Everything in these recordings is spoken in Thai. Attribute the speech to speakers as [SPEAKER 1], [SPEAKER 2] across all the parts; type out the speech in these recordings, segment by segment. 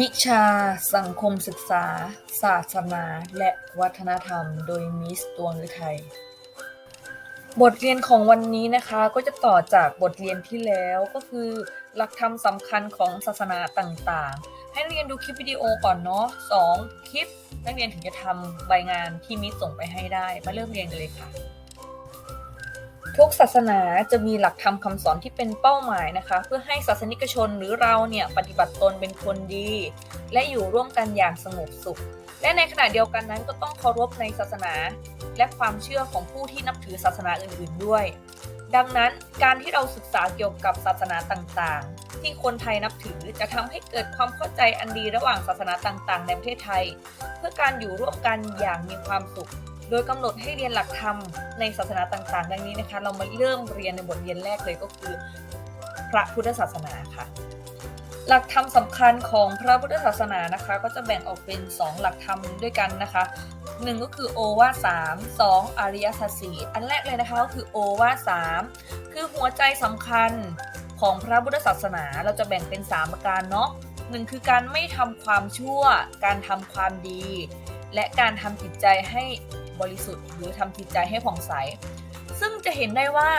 [SPEAKER 1] วิชาสังคมศึกษา ศาสนา และวัฒนธรรม โดยมิสตวงฤทัยบทเรียนของวันนี้นะคะก็จะต่อจากบทเรียนที่แล้วก็คือ หลักธรรมสำคัญของศาสนาต่างๆ ให้นักเรียนดูคลิปวิดีโอก่อนเนาะสองคลิป นักเรียนถึงจะทำใบงานที่มิสส่งไปให้ได้ มาเริ่มเรียนกันเลยค่ะ ทุกศาสนาจะมีหลักธรรมคำสอนที่เป็นเป้าหมายนะคะ เพื่อให้ศาสนิกชนหรือเราเนี่ยปฏิบัติตนเป็นคนดี และอยู่ร่วมกันอย่างสงบสุข และในขณะเดียวกันนั้นก็ต้องเคารพในศาสนา และความเชื่อของผู้ที่นับถือศาสนาอื่น ๆด้วย ดังนั้นการที่เราศึกษาเกี่ยวกับศาสนาต่างๆ ที่คนไทยนับถือจะทำให้เกิดความเข้าใจอันดีระหว่างศาสนาต่างๆ ในประเทศไทย เพื่อการอยู่ร่วมกันอย่างมีความสุข โดยกำหนดให้เรียนหลักธรรมในศาสนาต่างๆ ดังนี้นะคะ เรามาเริ่มเรียนในบทเรียนแรกเลยก็คือ พระพุทธศาสนาค่ะ หลักธรรมสำคัญของพระพุทธศาสนานะคะ ก็จะแบ่งออกเป็น 2 หลักธรรมด้วยกันนะคะหนึ่งก็คือโอวาสามสองอริยสัจสี่อันแรกเลยนะคะก็คือโอวาสามคือหัวใจสำคัญของพระพุทธศาสนาเราจะแบ่งเป็น 3 ประการเนาะหนึ่งคือการไม่ทำความชั่ว การทำความดี และการทำจิตใจให้ บริสุทธิ์ หรือทำจิตใจให้ผ่องใส ซึ่งจะเห็นได้ว่า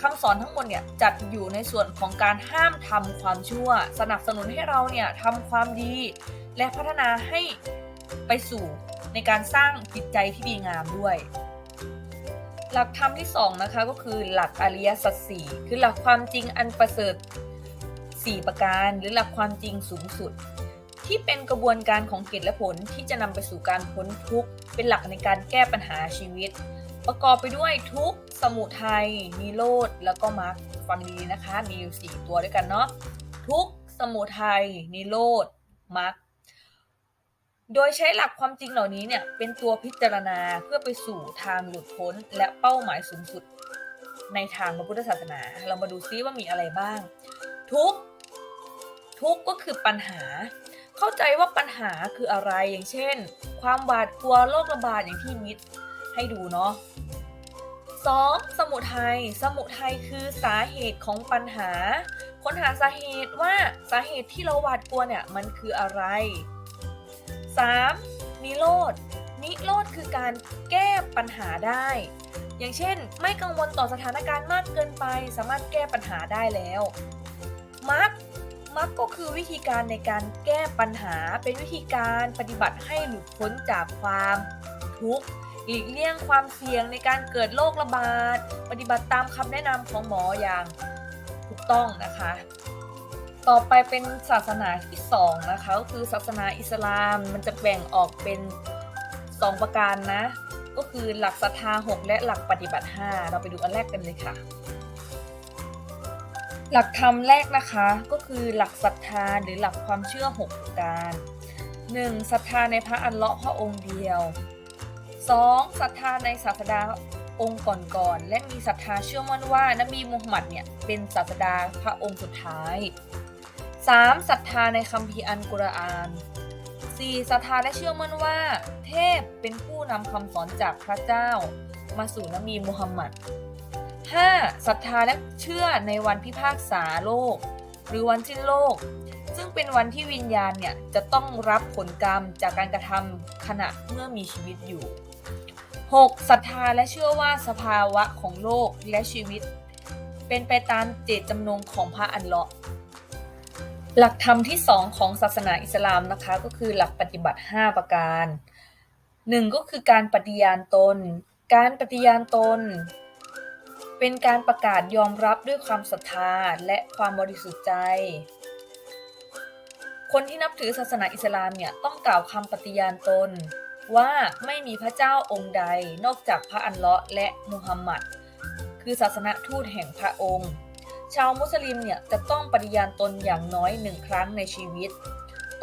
[SPEAKER 1] คำสอนทั้งหมดเนี่ยจัดอยู่ในส่วนของการห้ามทำความชั่ว สนับสนุนให้เราเนี่ยทำความดี และพัฒนาให้ไปสู่ในการสร้างจิตใจที่ดีงามด้วย หลักธรรมที่สองนะคะก็คือหลักอริยสัจสี่คือหลักความจริงอันประเสริฐ 4 ประการ หรือหลักความจริงสูงสุด ที่เป็นกระบวนการของเหตุและผลที่จะนำไปสู่การพ้นทุกข์ เป็นหลักในการแก้ปัญหาชีวิต ประกอบไปด้วยทุกสมุทัยนิโรธแล้วก็มรรคฟังดีนะคะ มีอยู่ 4 ตัวด้วยกันเนาะทุกสมุทัยนิโรธมรรคโดยใช้หลักความจริงเหล่านี้เนี่ยเป็นตัวพิจารณาเพื่อไปสู่ทางหลุดพ้นและเป้าหมายสูงสุดในทางพระพุทธศาสนา เรามาดูซิว่ามีอะไรบ้าง ทุกทุกก็คือปัญหา เข้าใจว่าปัญหาคืออะไรอย่างเช่น ความหวาดกลัวโรคระบาดอย่างที่มิตรให้ดูเนาะ 2. สมุทัยสมุทัยคือสาเหตุของปัญหา ค้นหาสาเหตุว่าสาเหตุที่เราหวาดกลัวเนี่ยมันคืออะไร 3. นิโรธนิโรธคือการแก้ปัญหาได้ อย่างเช่น ไม่กังวลต่อสถานการณ์มากเกินไป สามารถแก้ปัญหาได้แล้วมรรค มรรคก็คือวิธีการในการแก้ปัญหาเป็นวิธีการปฏิบัติให้หลุดพ้นจากความทุกข์หลีกเลี่ยงความเสี่ยงในการเกิดโรคระบาด ปฏิบัติตามคำแนะนำของหมออย่างถูกต้องนะคะ ต่อไปเป็นศาสนาที่2นะคะก็คือศาสนาอิสลามมันจะแบ่งออกเป็น 2 ประการนะ ก็คือหลักศรัทธา 6 และหลักปฏิบัติ 5 เราไปดูอันแรกกันเลยค่ะ หลักธรรมแรกนะคะก็คือหลักศรัทธาหรือหลักความเชื่อ 6 ประการ 1. ศรัทธาในพระอัลเลาะห์พระองค์เดียว 2. ศรัทธาในศาสดาองค์ก่อนๆและมีศรัทธาเชื่อมั่นว่านบีมูฮัมหมัดเนี่ยเป็นศาสดาพระองค์สุดท้าย 3. ศรัทธาในคัมภีร์อันกุรอาน 4. ศรัทธาและเชื่อมั่นว่า เทพเป็นผู้นำคำสอนจากพระเจ้า มาสู่นบีมูฮัมหมัด 5. ศรัทธาและเชื่อในวันพิพากษาโลก หรือวันสิ้นโลก ซึ่งเป็นวันที่วิญญาณเนี่ยจะต้องรับผลกรรมจากการกระทำขณะเมื่อมีชีวิตอยู่ 6. ศรัทธาและเชื่อว่าสภาวะของโลกและชีวิต เป็นไปตามเจตจำนงของพระอัลเลาะห์หลักธรรมที่ 2 ของศาสนาอิสลามนะคะก็คือหลักปฏิบัติ 5 ประการ 1. ก็คือการปฏิญาณตน การปฏิญาณตน เป็นการประกาศยอมรับด้วยความศรัทธาและความบริสุทธิ์ใจ คนที่นับถือศาสนาอิสลามเนี่ยต้องกล่าวคำปฏิญาณตน ว่าไม่มีพระเจ้าองค์ใดนอกจากพระอัลเลาะห์และมุฮัมมัดคือศาสนทูตแห่งพระองค์ ชาวมุสลิมเนี่ยจะต้องปฏิญาณตนอย่างน้อยหนึ่งครั้งในชีวิต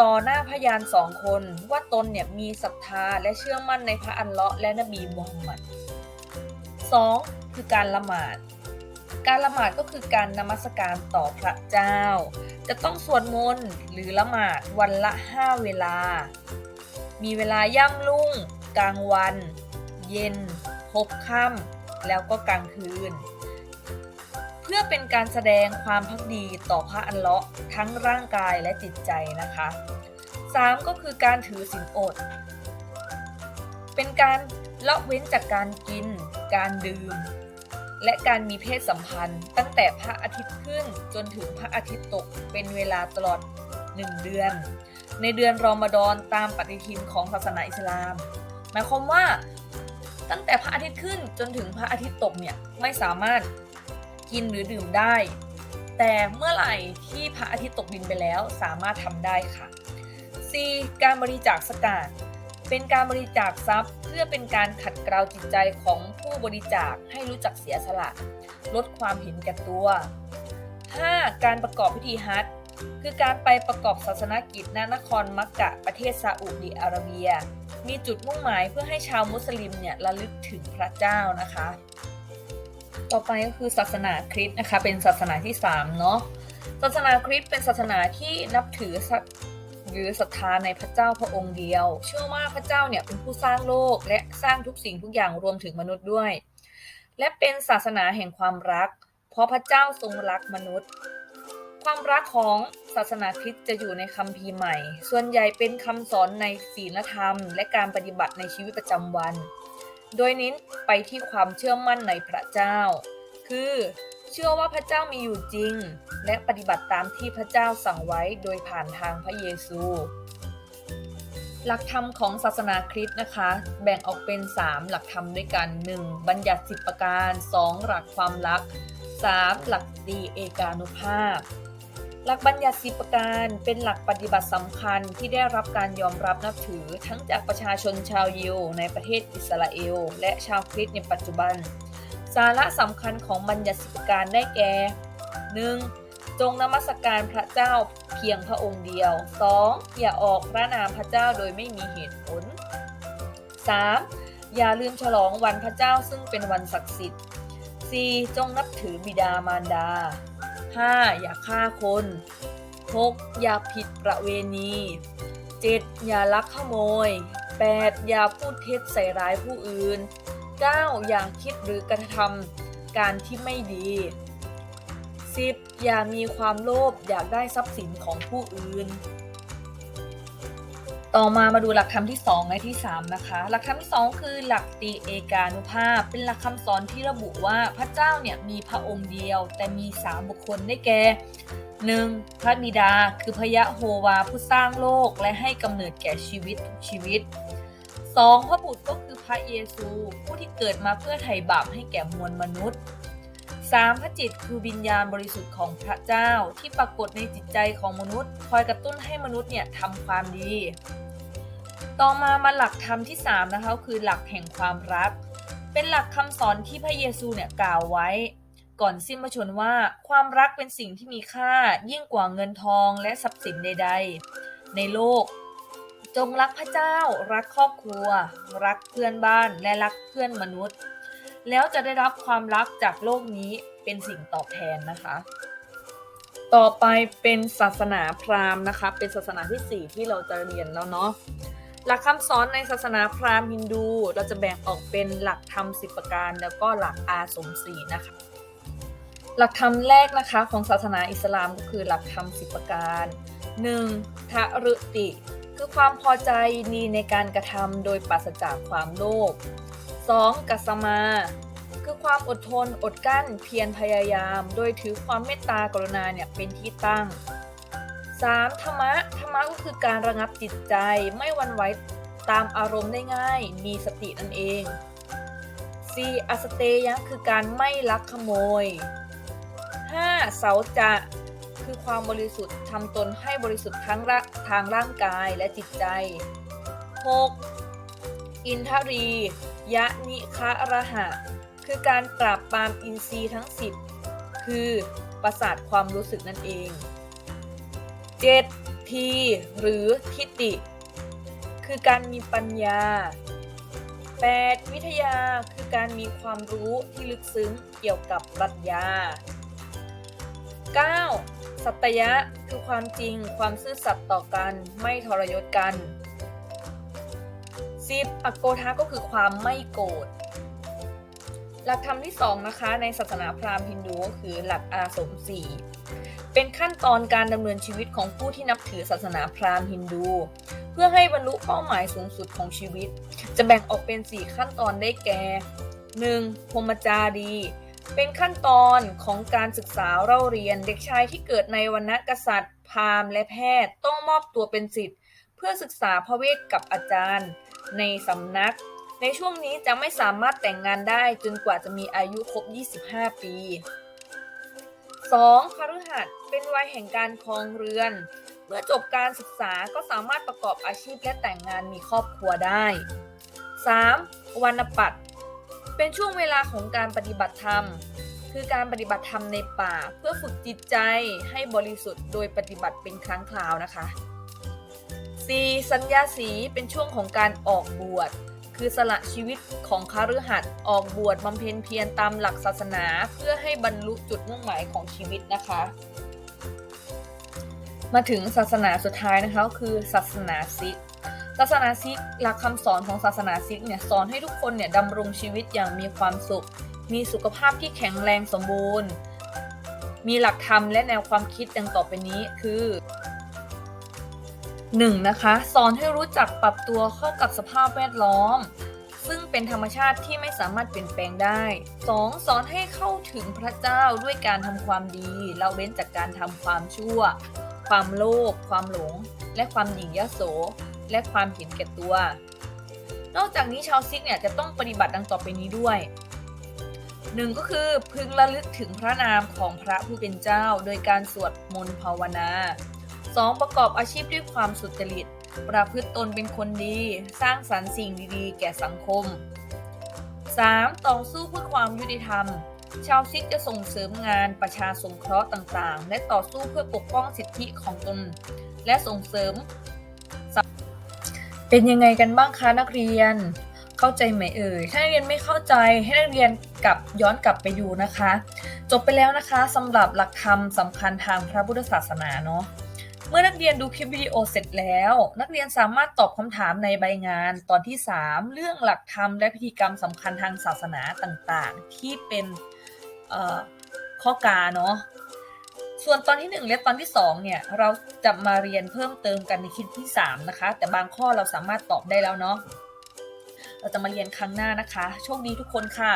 [SPEAKER 1] ต่อหน้าพยานสองคนว่าตนเนี่ยมีศรัทธาและเชื่อมั่นในพระอัลเลาะห์และนบีมุฮัมมัด 2. คือการละหมาด การละหมาดก็คือการนมัสการต่อพระเจ้า จะต้องสวดมนต์หรือละหมาดวันละ 5 เวลา มีเวลาย่ำรุ่ง กลางวัน เย็นพบค่ำแล้วก็กลางคืน เพื่อเป็นการแสดงความพักดีต่อพระอัลเลาะทั้งร่างกายและจิตใจนะคะ 3 ก็คือการถือศีลอด เป็นการละเว้นจากการกิน การดื่ม และการมีเพศสัมพันธ์ ตั้งแต่พระอาทิตย์ขึ้นจนถึงพระอาทิตย์ตกเป็นเวลาตลอด 1 เดือน ในเดือนรอมฎอนตามปฏิทินของศาสนาอิสลาม หมายความว่าตั้งแต่พระอาทิตย์ขึ้นจนถึงพระอาทิตย์ตกเนี่ยไม่สามารถกินหรือดื่มได้ แต่เมื่อไหร่ที่พระอาทิตย์ตกดินไปแล้วสามารถทำได้ค่ะ C การบริจาคสกาดเป็นการบริจาคทรัพย์ พื่อเป็นการขัดเกลาจิตใจของผู้บริจาคให้รู้จักเสียสละ ลดความเห็นแก่ตัว 5. การประกอบพิธีฮัจคือการไปประกอบศาสนกิจณนครมักกะประเทศซาอุดิอาระเบีย มีจุดมุ่งหมายเพื่อให้ชาวมุสลิมเนี่ยระลึกถึงพระเจ้านะคะ ต่อไปก็คือศาสนาคริสต์นะคะ เป็นศาสนาที่3เนาะศาสนาคริสต์เป็นศาสนาที่นับถือ หรือศรัทธาในพระเจ้าพระองค์เดียว เชื่อว่าพระเจ้าเนี่ยเป็นผู้สร้างโลกและสร้างทุกสิ่งทุกอย่างรวมถึงมนุษย์ด้วย และเป็นศาสนาแห่งความรัก เพราะพระเจ้าทรงรักมนุษย์ ความรักของศาสนาคริสต์จะอยู่ในคัมภีร์ใหม่ ส่วนใหญ่เป็นคำสอนในศีลธรรม และการปฏิบัติในชีวิตประจำวัน โดยเน้นไปที่ความเชื่อมั่นในพระเจ้า คือ เชื่อว่าพระเจ้ามีอยู่จริง และปฏิบัติตามที่พระเจ้าสั่งไว้โดยผ่านทางพระเยซู หลักธรรมของศาสนาคริสต์นะคะ แบ่งออกเป็น 3 หลักธรรมด้วยกัน 1. บัญญัติสิบประการ 2. หลักความรัก 3. หลักดีเอกานุภาพ หลักบัญญัติสิบประการเป็นหลักปฏิบัติสำคัญที่ได้รับการยอมรับนับถือทั้งจากประชาชนชาวยิวในประเทศอิสราเอล และชาวคริสต์ในปัจจุบัน สาระสำคัญของบัญญัติสิบปการได้แก่ 1. จงนมัสการพระเจ้าเพียงพระองค์เดียว 2. อย่าออกพระนามพระเจ้าโดยไม่มีเหตุผล 3. อย่าลืมฉลองวันพระเจ้าซึ่งเป็นวันศักดิ์สิทธิ์ 4. จงนับถือบิดามารดา 5. อย่าฆ่าคน 6. อย่าผิดประเวณี 7. อย่าลักขโมย 8. อย่าพูดเท็จใส่ร้ายผู้อื่น 9. อย่าคิดหรือกระทำการที่ไม่ดี 10. อย่ามีความโลภอยากได้ทรัพย์สินของผู้อื่น ต่อมามาดูหลักธรรมที่ 2 และที่ 3 นะคะ หลักธรรมที่ 2 คือหลักตีเอกานุภาพ เป็นหลักคำสอนที่ระบุว่าพระเจ้าเนี่ยมีพระองค์เดียว แต่มี 3 บุคคลได้แก่ 1. พระบิดาคือพระยะโฮวาผู้สร้างโลกและให้กำเนิดแก่ชีวิตทุกชีวิต 2. พระบุตรก็ ระเยซู ผู้ที่เกิดมาเพื่อไถ่บาปให้แก่มวลมนุษย์ 3. พระจิตคือวิญญาณบริสุทธิ์ของพระเจ้าที่ปรากฏในจิตใจของมนุษย์ คอยกระตุ้นให้มนุษย์เนี่ยทำความดี ต่อมามาหลักธรรมที่ 3 นะคะคือหลักแห่งความรัก เป็นหลักคำสอนที่พระเยซูเนี่ยกล่าวไว้ ก่อนสิ้นพระชนว่าความรักเป็นสิ่งที่มีค่ายิ่งกว่าเงินทองและทรัพย์สินใด ๆ ในโลก จงรักพระเจ้า รักครอบครัว รักเพื่อนบ้านและรักเพื่อนมนุษย์ แล้วจะได้รับความรักจากโลกนี้เป็นสิ่งตอบแทนนะคะ ต่อไปเป็นศาสนาพราหมณ์นะคะ เป็นศาสนาที่ 4 ที่เราจะเรียนแล้วเนาะหลักคำสอนในศาสนาพราหมณ์ฮินดู เราจะแบ่งออกเป็นหลักธรรมสิบประการ แล้วก็หลักอาสมสีนะคะ หลักธรรมแรกนะคะของศาสนาอิสลามก็คือหลักธรรมสิบประการ 1. ทะรุติ คือความพอใจดีในการกระทำโดยปราศจากความโลภ 2. กัสมา คือความอดทนอดกั้นเพียรพยายาม โดยถือความเมตตากรุณาเนี่ยเป็นที่ตั้ง 3. ธรรมะ ธรรมะก็คือการระงับจิตใจไม่วันไหวตามอารมณ์ได้ง่าย มีสตินั่นเอง 4. อสเตยะคือการไม่ลักขโมย 5. เสาจะ คือความบริสุทธิ์ทำตนให้บริสุทธิ์ทั้งทางร่างกายและจิตใจ 6. อินทรี ยะนิคะระหะ คือการปราบปรามอินทรีย์ทั้ง 10 คือประสาทความรู้สึกนั่นเอง 7. ทีหรือทิฏฐิคือการมีปัญญา 8. วิทยาคือการมีความรู้ที่ลึกซึ้งเกี่ยวกับปรัชญา 9. สัตยะคือความจริงความซื่อสัตย์ต่อกันไม่ทรยศกัน 10. อโกทาก็คือความไม่โกรธหลักธรรมที่2นะคะในศาสนาพราหมณ์ฮินดูก็คือหลักอาสมสีเป็นขั้นตอนการดำเนินชีวิตของผู้ที่นับถือศาสนาพราหมณ์ฮินดู เพื่อให้บรรลุเป้าหมายสูงสุดของชีวิต จะแบ่งออกเป็น 4 ขั้นตอนได้แก่ 1. พรหมจารี เป็นขั้นตอนของการศึกษาเล่าเรียน เด็กชายที่เกิดในวรรณกษัตริย์ พราหมณ์และแพทย์ ต้องมอบตัวเป็นศิษย์เพื่อศึกษาพระเวทกับอาจารย์ ในสำนัก ในช่วงนี้จะไม่สามารถแต่งงานได้จนกว่าจะมีอายุครบ 25 ปี 2. คฤหัสถ์เป็นวัยแห่งการครองเรือน เมื่อจบการศึกษาก็สามารถประกอบอาชีพและแต่งงานมีครอบครัวได้ 3. วันปัต เป็นช่วงเวลาของการปฏิบัติธรรม คือการปฏิบัติธรรมในป่า เพื่อฝึกจิตใจให้บริสุทธิ์โดยปฏิบัติเป็นครั้งคราวนะคะ 4. สัญญาสีเป็นช่วงของการออกบวช คือสละชีวิตของคฤหัสถ์ออกบวชบำเพ็ญเพียรตามหลักศาสนาเพื่อให้บรรลุจุดมุ่งหมายของชีวิตนะคะ มาถึงศาสนาสุดท้ายนะคะคือศาสนาซิก ศาสนาซิกหลักคำสอนของศาสนาซิกเนี่ยสอนให้ทุกคนเนี่ยดำรงชีวิตอย่างมีความสุข มีสุขภาพที่แข็งแรงสมบูรณ์ มีหลักธรรมและแนวความคิดดังต่อไปนี้คือ 1. นะคะสอนให้รู้จักปรับตัวเข้ากับสภาพแวดล้อม ซึ่งเป็นธรรมชาติที่ไม่สามารถเปลี่ยนแปลงได้ 2. สอนให้เข้าถึงพระเจ้าด้วยการทำความดีเละเว้นจากการทำความชั่ว ความโลภความหลง และความหยิ่งยโส และความเห็นแก่ตัว นอกจากนี้ชาวซิกเนี่ยจะต้องปฏิบัติดังต่อไปนี้ด้วยหนึ่งก็คือพึงระลึกถึงพระนามของพระผู้เป็นเจ้า โดยการสวดมนต์ภาวนา 2. ประกอบอาชีพด้วยความสุจริต ประพฤติตนเป็นคนดี สร้างสรรค์สิ่งดีๆ แก่สังคม 3. ต่อสู้เพื่อความยุติธรรม ชาวซิกจะส่งเสริมงานประชาสงเคราะห์ต่างๆ และต่อสู้เพื่อปกป้องสิทธิของตน และส่งเสริม เป็นยังไงกันบ้างคะนักเรียน เข้าใจไหมเอ่ย ถ้านักเรียนไม่เข้าใจให้นักเรียนกลับย้อนกลับไปดูนะคะ จบไปแล้วนะคะสำหรับหลักธรรมสำคัญทางพระพุทธศาสนาเนาะเมื่อนักเรียนดูคลิปวิดีโอเสร็จแล้ว นักเรียนสามารถตอบคำถามในใบงานตอนที่ 3 เรื่องหลักธรรมและพิธีกรรมสำคัญทางศาสนาต่างๆ ที่เป็นข้อกาเนาะ ส่วนตอนที่ 1 และตอนที่ 2 เนี่ย เราจะมาเรียนเพิ่มเติมกันในคลิปที่ 3 นะคะ แต่บางข้อเราสามารถตอบได้แล้วเนาะเราจะมาเรียนครั้งหน้านะคะ โชคดีทุกคนค่ะ